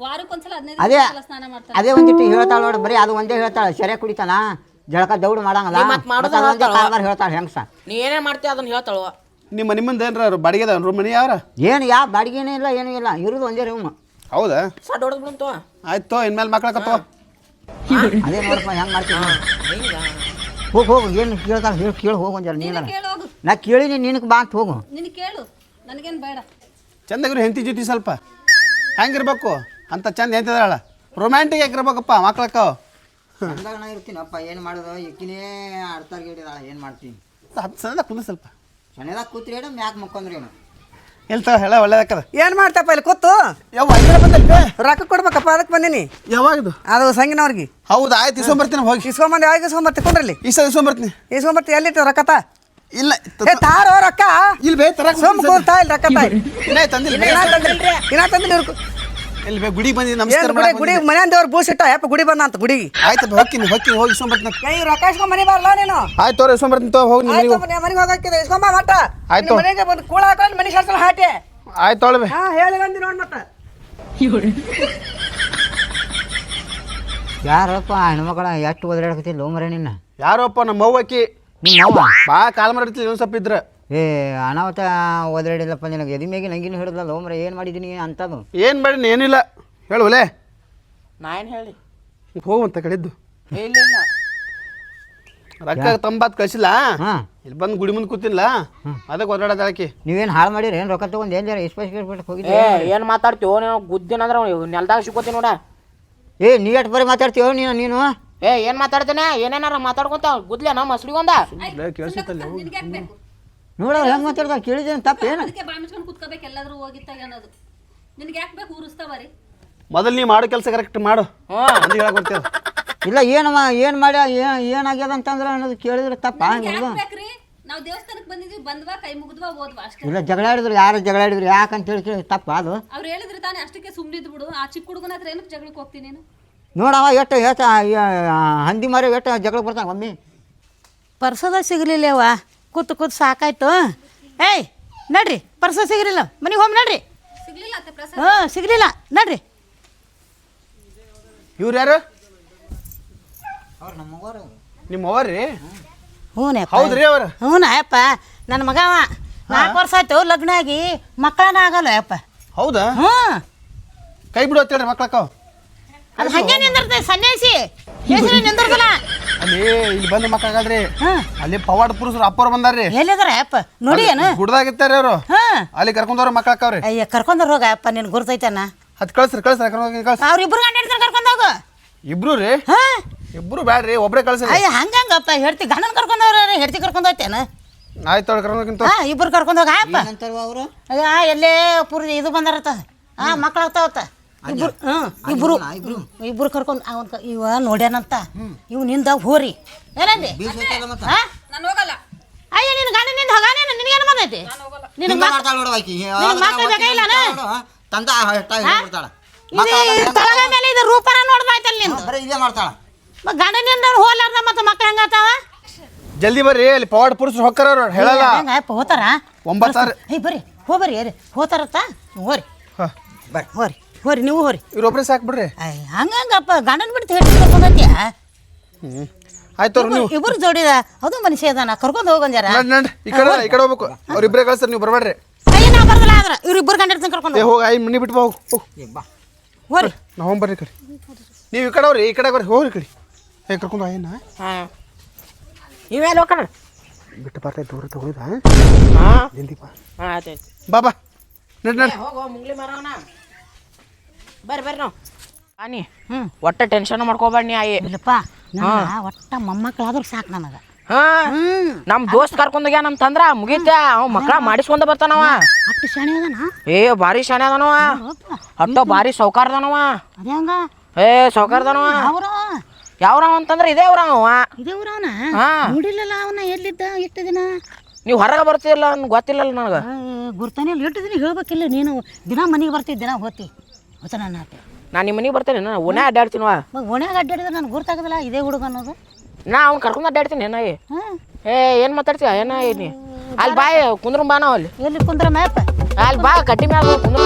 ವಾರಕ್ಕೊಂದ್ಸಲ ಹದಿನೈದು ಅದೇ ದಿವಸಕ್ಕೊಂದ್ಸಲ ಸ್ನಾನ ಮಾಡ್ತಾರೆ. ಅದೇ ಒಂದಿಟ್ಟು ಹೇಳ್ತಾಳ ನೋಡು ಬರೀ ಅದು ಒಂದೇ ಹೇಳ್ತಾಳೆ ಸೆರೆ ಕುಡಿತಾನ? ಜಳಕ ದೌಡು ಮಾಡಂಗಲ್ಲ? ಮತ್ತ್ ಮಾಡೋದು ಮತ್ತೆ ಅದು ಒಂದೇ ಹೇಳ್ತಾಳ. ಕಾರವಾರ ಹೇಳ್ತಾಳೆ ಹೆಂಗ್ಸ? ನೀ ಏನೇ ಮಾಡ್ತೀಯ ಅದನ್ನ ಹೇಳ್ತಾಳು. ನಿಮ್ಮ ಮನೆ ಏನ್ರ ಬಾಡಿಗೆ ಅದ ರೂಮ್ ಮನೆ ಯಾವ್ರ? ಏನು ಯಾವ ಬಾಡಿಗೆನೇ ಇಲ್ಲ ಏನೂ ಇಲ್ಲ ಇರೋದು ಒಂದೇ ರೂಮ್ ಹೌದಾ? ಸಡ್ ಹೊಡೆದ್ ಬಿಡ್ತು ಆಯ್ತು ಇನ್ಮೇಲೆ ಮಕ್ಳಕತ್ತೋ ಅದೇ ನೋಡಪ್ಪ ಹೆಂಗೆ ಮಾಡ್ತೀನಿ? ಹಿಂಗ ಏನು ಕೇಳ್ತಾಳೆ? ಹೇಳಿ ಕೇಳಿ ಹೋಗು ಒಂಜರ ನೀನು ಕೇಳು ಹೋಗು. ನಾ ಕೇಳಿನಿ ನಿನಗೆ ಬಾ ಅಂತ ಹೋಗು. ನಿನಗೆ ಕೇಳು ನನಗೇನು ಬೇಡ. ಚಂದಾಗಿರು ಹೆಂಡತಿ ಜೊತೆ ಸ್ವಲ್ಪ. ಹೆಂಗಿರ್ಬೇಕು? ಅಂತ ಚಂದ ಹೆಂತಿದಾಳ ರೊಮ್ಯಾಂಟಿಕ್ ಆಗಿರ್ಬೇಕಪ್ಪ ಮಕ್ಳಕ್ಕ. ಅಂದಾಗ ಇರ್ತೀನಪ್ಪ ಏನು ಮಾಡೋದು? ಇಕ್ಕಿನೇ ಆಡ್ತಾರ ಗಿಡಿದಾಳ ಏನು ಮಾಡ್ತೀನಿ? ಹತ್ತು ಸಣ್ಣದಾಗ ಕುಂದ ಸ್ವಲ್ಪ. ಸಣ್ಣದಾಗ ಕೂತ್ರಿ ಹೇಳ ಮ್ಯಾಕ್ ಮಕ್ಕೊಂದ್ರಿ ಏನು ಎಲ್ಲಿ ತಗೋ ಹೇಳ ಒಳ್ಳೇದಕ್ಕದ ಏನ್ ಮಾಡ್ತಪ್ಪ ಇಲ್ಲಿ ಕೂತು? ಯಾವ ಐದು ಬಂದೈತೆ. ರೊಕ್ಕ ಕೊಡ್ಬೇಕಪ್ಪ ಅದಕ್ಕೆ ಬಂದಿನಿ. ಯಾವಾಗದು? ಅದು ಸಂಗಿನವ್ರಿಗೆ. ಹೌದು ಆಯ್ತು ಇಸ್ಕೊಂಬರ್ತೀನಿ ಹೋಗಿ. ಇಸ್ಕೊಂಬಂದು ಯಾವಾಗ ಇಸ್ಕೊಂಬರ್ತಿ? ಕೊಂಡ್ರಲ್ಲಿ ಈ ಸಲ ಎಲ್ಲಿ ಇಸ್ಕೊಂಬರ್ತಿ ರೊಕ್ಕ ರೊಕ್ಕತ ಇಲ್ಲ ಏ ತಾರೋ ರೊಕ್ಕ? ಇಲ್ಲಿ ಬೇ ತರಕ್ ಸುಮ್ ಕೂರ್ತಾ ಇಲ್ಲ ರೊಕ್ಕ ತಾಯಿ ಇನ್ನ ತಂದಿಲ್ಲ. ಇನ್ನ ತಂದಿಲ್ಲ ಇಲ್ಲಿ ಬೇ ಗುಡಿ ಬಂದಿ ನಮಸ್ಕಾರ ಗುಡಿ ಗುಡಿ ಬಂದಿದ್ದೆ. ಮನೆ ದೇವ್ರ ಬೂಸಿಟ್ಟ ಯಪ್ಪ ಗುಡಿ ಬಂದ ಅಂತ ಗುಡಿ. ಆಯ್ತು ಬೇ, ಹೊಕ್ಕಿನಿ ಹೋಗ್ತೀನಿ ಹೋಗಿ ಇಸ್ಕೊಂಬರ್ತೀನಿ. ಕೈ ರೊಕ್ಕ ಇಸ್ಕೊಂಡ್ ಮನೆ ಬರ್ಲಾ ನೀನು? ಆಯ್ತು ತೋರಿ ಇಸ್ಕೊಂಬರ್ತೀನಿ ತೋ ಹೋಗಿ ನಿಮ್ಮ ಆಯ್ತು ಮನೆಗೆ ಹೋಗಕ್ಕೆ ಮನೆಗೆ ಇಸ್ಕೊಂಬ ಮಟ್ಟ. ಆಯ್ತು. ನಿನ್ ಮನೆಗೆ ಬಂದು ಕೂಳ ಹಾಕೊಂಡು ಮನೆ ಶಾಸ್ತ್ರ ಹಾಟೆ ಆಯ್ತು ತೊಳ್ಬೆ ಹಾ ಹೇಳಿ ಬಂದಿ ನೋಡ್ ಮತ್ತ. ಯಾರಪ್ಪ ಹೆಣ್ಮಕ್ಳ ಎಷ್ಟು ಓದಾಡಕತ್ತಿಲ್ಲ ಮರ ನಿನ್ನ? ಯಾರಪ್ಪ ನಮ್ಮ ಅವ್ವಕ್ಕಿ ನಿಮ್ಮ ಅವ್ವ ಬಾ ಕಾಲ್ ಮಾಡಿರ್ತಿಲ್ಲ ಇನ್ನೊಂದು ಸ್ವಲ್ಪ ಇದ್ರೆ. ಏ ಅನಾಹುತ ಓದಾಡಿಲ್ಲಪ್ಪ ನಿನಗೆ. ಎದಿ ಮೇಗೆ ನಂಗಿನ ಹಿಡಿದಲ್ಲ ಮರ ಏನು ಮಾಡಿದ್ದೀನಿ ಅಂತದು? ಏನು ಮಾಡಿ ಏನಿಲ್ಲ. ಹೇಳುವಲೆ ನಾ ಏನು ಹೇಳಿ? ಹೋಗುವಂತ ಕಡೆದ್ದು ಇಲ್ಲ ಇಲ್ಲ. ರೊಕ್ಕ ತಂಬಾತ್ ಕಳಿಸಿಲ್ಲ? ಹಾಂ. ಇಲ್ಲಿ ಬಂದು ಗುಡಿ ಮುಂದೆ ಕೂತಿಲ್ಲ? ಅದಕ್ಕೆ ಒದ್ದಾಡೋದು ಆಕಿ. ನೀವೇನು ಹಾಳು ಮಾಡಿರಿ? ಏನು ರೊಕ್ಕ ತೊಗೊಂಡು ಏನು ಜರ ಇಸ್ಪೆಸ್ ಬಿಟ್ಟು ಏ ಹೋಗಿದ್ದೆ ಏನು ಮಾತಾಡ್ತೀವೋ ನೀವು ಗುದ್ದಿನಂದ್ರೆ ನೆಲದಾಗ ಸಿಕ್ಕೋತಿ ನೋಡ. ಏ ನೀ ಎಷ್ಟು ಬರೀ ಮಾತಾಡ್ತೀವೋ ನೀನು ನೀನು? ಏ ಏನು ಮಾತಾಡ್ತೇನೆ? ಏನೇನಾರ ಮಾತಾಡ್ಕೊತ ಗುದ್ಲೆ ನಮ್ಮ ಮಸ್ಲಿಗೊಂದ ಕೇಳಿಸುತ್ತಲ್ಲ ಬೇಕು? ನೋಡವ್ರು ಹೆಂಗೆ ಮಾತಾಡ್ದ? ಕೇಳಿದ್ದೇನೆ ತಪ್ಪೇನು? ಅದಕ್ಕೆ ಬಾಯ್ ಮುಚ್ಕೊಂಡು ಕುತ್ಕೋಬೇಕು ಎಲ್ಲಾದ್ರೂ ಹೋಗಿತ್ತಾಗ ಅನ್ನೋದು ನಿನಗೆ ಯಾಕೆ ಬೇಕು ಊರಿಸ್ತಾವ ರೀ ಮೊದಲು ನೀ ಮಾಡೋ ಕೆಲಸ ಕರೆಕ್ಟ್ ಮಾಡು. ಹ್ಞೂ ಅಂತ ಹೇಳಕ್ ಬರ್ತೇವೆ ಇಲ್ಲ ಏನು ಏನು ಮಾಡ್ಯ? ಏನು ಏನಾಗ್ಯದ ಅಂತಂದ್ರೆ ಅನ್ನೋದು ಕೇಳಿದ್ರೆ ತಪ್ಪ ಯಾಕೆ ಹಂಗಿಲ್ಲ. ಬೇಕ್ರಿ? ನಾವು ದೇವಸ್ಥಾನಕ್ಕೆ ಬಂದಿದ್ವಿ ಬಂದ್ವಾ ಕೈ ಮುಗಿದ್ವಾ ಹೋದ್ವಾ ಅಷ್ಟೇ. ಇಲ್ಲ ಜಗಳ ಆಡಿದ್ರು ಯಾರು ಜಗಳ ಆಡಿದ್ರು ಯಾಕಂತ ಹೇಳಿ ಕೇಳಿ ತಪ್ಪ ಅದು. ಅವ್ರು ಹೇಳಿದ್ರು ತಾನೇ ಅಷ್ಟಕ್ಕೆ ಸುಮ್ಮನಿದ್ ಬಿಡು. ಆ ಚಿಕ್ಕ ಹುಡುಗನ ಹತ್ರ ಏನಕ್ಕೆ ಜಗಳಕ್ಕೆ ಹೋಗ್ತೀನಿ ನೀನು? ನೋಡವ ಎಷ್ಟು ಎಷ್ಟು ಹಂದಿ ಮಾರಿ ಎಷ್ಟು ಜಗಳ ಬರ್ತಾನೆ ಒಮ್ಮೆ? ಪರ್ಸದ ಸಿಗಲಿಲ್ಲವ ಕೂತು ಕೂತು ಸಾಕಾಯ್ತು. ಏಯ್ ನಡ್ರಿ ಪರ್ಸ ಸಿಗಲಿಲ್ಲ ಮನೆಗೆ ಹೋಗಿ ನಡ್ರಿ. ಸಿಗ್ಲಿಲ್ಲ ಅತ್ತೆ ಪ್ರಸಾದ್? ಹ್ಞೂ ಸಿಗಲಿಲ್ಲ. ನಡ್ರಿ. ಇವ್ರು ಯಾರು? ಅವ್ರು ನಮ್ಮ ಅವ್ರಿ ಹ್ಞೂ ಹೌದ್ರಿ ಅವ್ರ? ಅಯ್ಯಪ್ಪ ನನ್ನ ಮಗ ಅವ ನಾಲ್ಕು ವರ್ಷ ಆಯ್ತು ಲಗ್ನ ಆಗಿ ಮಕ್ಕಳನ್ನ ಆಗಲ್ಲ ಯಪ್ಪ. ಹೌದಾ? ಹ್ಞೂ. ಕೈ ಬಿಡು ಅಂತೇಳಿ ಮಕ್ಳಕ್ಕ. ಅದು ಹಂಗೆ ನಿಂದಿರ್ತದೆ ಸನ್ಯಾಸಿ. ಹೆಸರು ನಿಂದಿರ್ದಲ್ಲ ಅಲ್ಲಿ ಇಲ್ಲಿ ಬಂದು ಮಕ್ಕಾಗಲ್ರಿ ಹಾಂ. ಅಲ್ಲಿ ಪವಾಡ್ ಪುರುಷರು ಅಪ್ಪವ್ರು ಬಂದಾರ್ರಿ. ಎಲ್ಲಿದಾರ ಯಪ್ಪ ನೋಡಿ ಏನು? ಗುಡ್ದಾಗಿರ್ತಾರೆ ಅವರು. ಹಾಂ. ಅಲ್ಲಿ ಕರ್ಕೊಂಡವ್ರ ಮಕ್ಕಳಕ್ಕವ್ರಿ ಅಯ್ಯ ಕರ್ಕೊಂಡ್ರ ಹೋಗ ಅಪ್ಪ ನಿನ್ ಗುರ್ತೈತನ ಅದ್ ಕಳ್ಸ್ರಿ ಕಳ್ಸ್ರಿ ಕರ್ಕೊಂಡ್ ಕಳ್ಸ ಅವ್ರಿಬ್ರು ಗಂಡ ಹಿಡ್ತಾರೆ ಕರ್ಕೊಂಡು ಹೋಗು. ಇಬ್ರು ರೀ? ಹಾಂ. ಇಬ್ರು ಬ್ಯಾಡ್ರಿ ಒಬ್ರೇ ಕಳ್ಸ್ರಿ. ಅಯ್ಯ ಹಂಗಂಗಪ್ಪ ಹೆಡ್ತಿ ಗಂಡನ ಕರ್ಕೊಂಡವ್ರ ಹೆಡ್ತಿ ಕರ್ಕೊಂಡು ಹೋಗ್ತೇನ? ಆಯ್ತು ತೊಗೊಳ್ ಕರ್ಕೊಂಡೋಗಿಂತ ಹಾಂ ಇಬ್ರು ಕರ್ಕೊಂಡು ಹೋಗ ಅಪ್ಪ ಅವರು? ಅಯ್ಯ ಎಲ್ಲೇ ಪೂರ್ತಿ ಇದು ಬಂದಾರತ್ತ. ಹಾಂ ಮಕ್ಕಳಾಗ್ತಾವತ್ತ ಇಬ್ರು ಹ್ಞೂ ಇಬ್ರು. ಇಬ್ರು. ಕರ್ಕೊಂಡು ಅವನ್ ಇವ ನೋಡ್ಯಾನಂತ. ಇವ್ನಿಂದ ಹೋರಿ. ಏನಂದಿ? ಹಾ? ನಾನು ಹೋಗಲ್ಲ. ಅಯ್ಯ ನಿನ್ನ ಗಂಡ ನಿಂದ ಹೋಗಾನೇನು ನಿನಗೇನು ಬಂದೈತಿ? ನಿನ್ನ ಮಕ್ಳು ನೋಡುವ ಆಕಿ. ನಿನಗ್ ಮಕ್ಳು ಬೇಕಾ ಇಲ್ಲನ? ತಂದ ಬಿಡ್ತಾಳ ಇದು ತಳಗ ಮೇಲೆ ಇದು ರೂಪನ ನೋಡ್ದಾಯ್ತಲ್ಲ ನಿಂದು. ಬರೀ ಇದೇ ಮಾಡ್ತಾಳ. ಮ ಹೋಲಾರ್ದ ಮತ್ತೆ ಮಕ್ಳು ಹೆಂಗಾತಾವ ಜಲ್ದಿ ಬರ್ರಿ ಅಲ್ಲಿ ಪವಾಡ ಪುರುಷರು ಹೊಕ್ಕರ ಹೇಳಲ್ಲ. ಹೆಂಗಪ್ಪ ಹೋತಾರ? ಒಂಬತ್ತಾರು ಏಯ್ ಬರ್ರಿ ಹೋ ಬರ್ರಿ ಏರಿ. ಹೋತಾರತ್ತ? ಹೋರಿ. ಹ. ಬರ್ರಿ ಹೋರಿ. ಹೋರಿ ನೀವು ಹೋರಿ. ಇವ್ರೊಬ್ರೆ ಸಾಕು ಬಿಡ್ರಿ. ಅಯ್ಯ ಹಂಗಂಗಪ್ಪ ಗಂಡನ ಬಿಟ್ಟು ಹೇಳಿ ಕರ್ಕೊಂಡತ್ಯಾ ಹ್ಮ್. ಆಯ್ತು ಅವ್ರು ನೀವು. ಇಬ್ರು ಜೋಡಿದ ಅದು. ಮನುಷ್ಯ ಅದಾನ ಕರ್ಕೊಂಡು ಹೋಗಂಜಾರ ನಡ್ ನಡ್ ಈ ಕಡೆ ಈ ಕಡೆ ಹೋಗ್ಬೇಕು. ಅವ್ರಿಬ್ರೆ ಕಳ್ಸ್ರಿ ನೀವು ಬರಬೇಡ್ರಿ ಅಯ್ಯ ನಾ ಬರ್ದಲ್ಲ ಆದ್ರ ಇವ್ರು ಇಬ್ಬರು ಗಂಡ ಕರ್ಕೊಂಡು ಏ ಹೋಗಿ. ಐದು ಮನಿ ಬಿಟ್ಟು ಬಾ, ಹೋಗು ಹೋಗು. ಹೋರಿ. ನಾವು ಹೋಗಿ ಬರ್ರಿ ಈ ಕಡೆ. ನೀವು ಈ ಕಡೆ ಅವ್ರಿ ಈ ಕಡೆ ಬರ್ರಿ ಹೋಗ್ರಿ ಈ ಕಡೆ. ಏ ಕರ್ಕೊಂಡು ಆಯ್ನ ಹಾಂ. ಇವೆಲ್ಲ ಹೋಗ್ಕಣ ಬಿಟ್ಟು ಬರ್ತಾ ದೂರ ತಗೊಳಿದ ಹಾಂ. ಜಲ್ದಿ ಬಾ ಹಾಂ ಆಯ್ತು ಆಯ್ತು. ಬಾ ಬಾ. ನಡ್ ನಡ್. ಹೋಗೋ ಮುಂಗ್ಲಿ ಮಾರವನ. ಬರ್ರಿ ಬರ್ರಿ ನಾವು. ಆನಿ ಹ್ಞೂ ಒಟ್ಟ ಟೆನ್ಷನ್ ಮಾಡ್ಕೋಬೇಡ ನೀ ಆಯಿ. ಇಲ್ಲಪ್ಪ ನನ್ನ ಒಟ್ಟ ಮೊಮ್ಮಕ್ಕಳಾದ್ರೂ ಸಾಕು ನನಗೆ. ಹಾ. ನಮ್ ದೋಸ್ತ್ ಕರ್ಕೊಂಡೋಗ್ಯ ನಮ್ ತಂದ್ರ ಮುಗೀತ ಅವ ಮಕ್ಳ ಮಾಡಿಸ್ಕೊಂಡ ಬರ್ತಾನವ ಅಷ್ಟು ಶಾಣೆ ಅದಾನ? ಏ ಭಾರಿ ಶಾಣೆ ಅದನವ ಅಟ್ಟ ಭಾರಿ ಸೌಕಾರ ಅದನವ ಅದೇ ಹಂಗ? ಏ ಸೌಕಾರ ಅದನವ ಅವ್ರ. ಯಾವ್ರವ ಅಂತಂದ್ರ ಇದೇ ಅವ್ರ ಅವ ಇದೇ ನೋಡಿಲ್ಲಲ್ಲ ಅವನ ಎಲ್ಲಿದ್ದ ಎಷ್ಟು ದಿನ? ನೀವು ಹೊರಗೆ ಬರ್ತಿಲ್ಲ ಗೊತ್ತಿಲ್ಲಲ್ಲ ನನಗೆ. ಗುರ್ತಾನೆ ಎಷ್ಟು ದಿನ ಹೇಳ್ಬೇಕಿಲ್ಲ ನೀನು? ದಿನ ಮನೆಗೆ ಬರ್ತಿದ್ದ ದಿನ ಹೋತಿ. ಹೊಸ ನಾನು ನಿಮ್ಮ ಮನೆಗೆ ಬರ್ತೇನೆ ನಾನು ಓಣೆ ಅಡ್ಡಾಡ್ತೀನವ ಮಗ ಓಣ್ಯಾಗ ಅಡ್ಡಾಡಿದ್ರೆ ನನಗೆ ಗುರ್ತಾಗದಲ್ಲ ಇದೇ ಹುಡುಗ ಅನ್ನೋದು? ನಾ ಅವ್ನು ಕರ್ಕೊಂಡು ಅಡ್ಡಾಡ್ತೀನಿ ಏನಾಯಿ ಹಾಂ. ಏ ಏನು ಮಾತಾಡ್ತೀಯ? ಏನಾಯಿ ನೀ? ಅಲ್ಲಿ ಬಾಯ್ ಕುಂದ್ರ ಅಲ್ಲಿ. ಎಲ್ಲಿ ಕುಂದ್ರ ಮ್ಯಾಪ ಅಲ್ಲಿ ಬಾ ಕಟ್ಟಿ ಮ್ಯಾಗ ಕುಂದ್ರ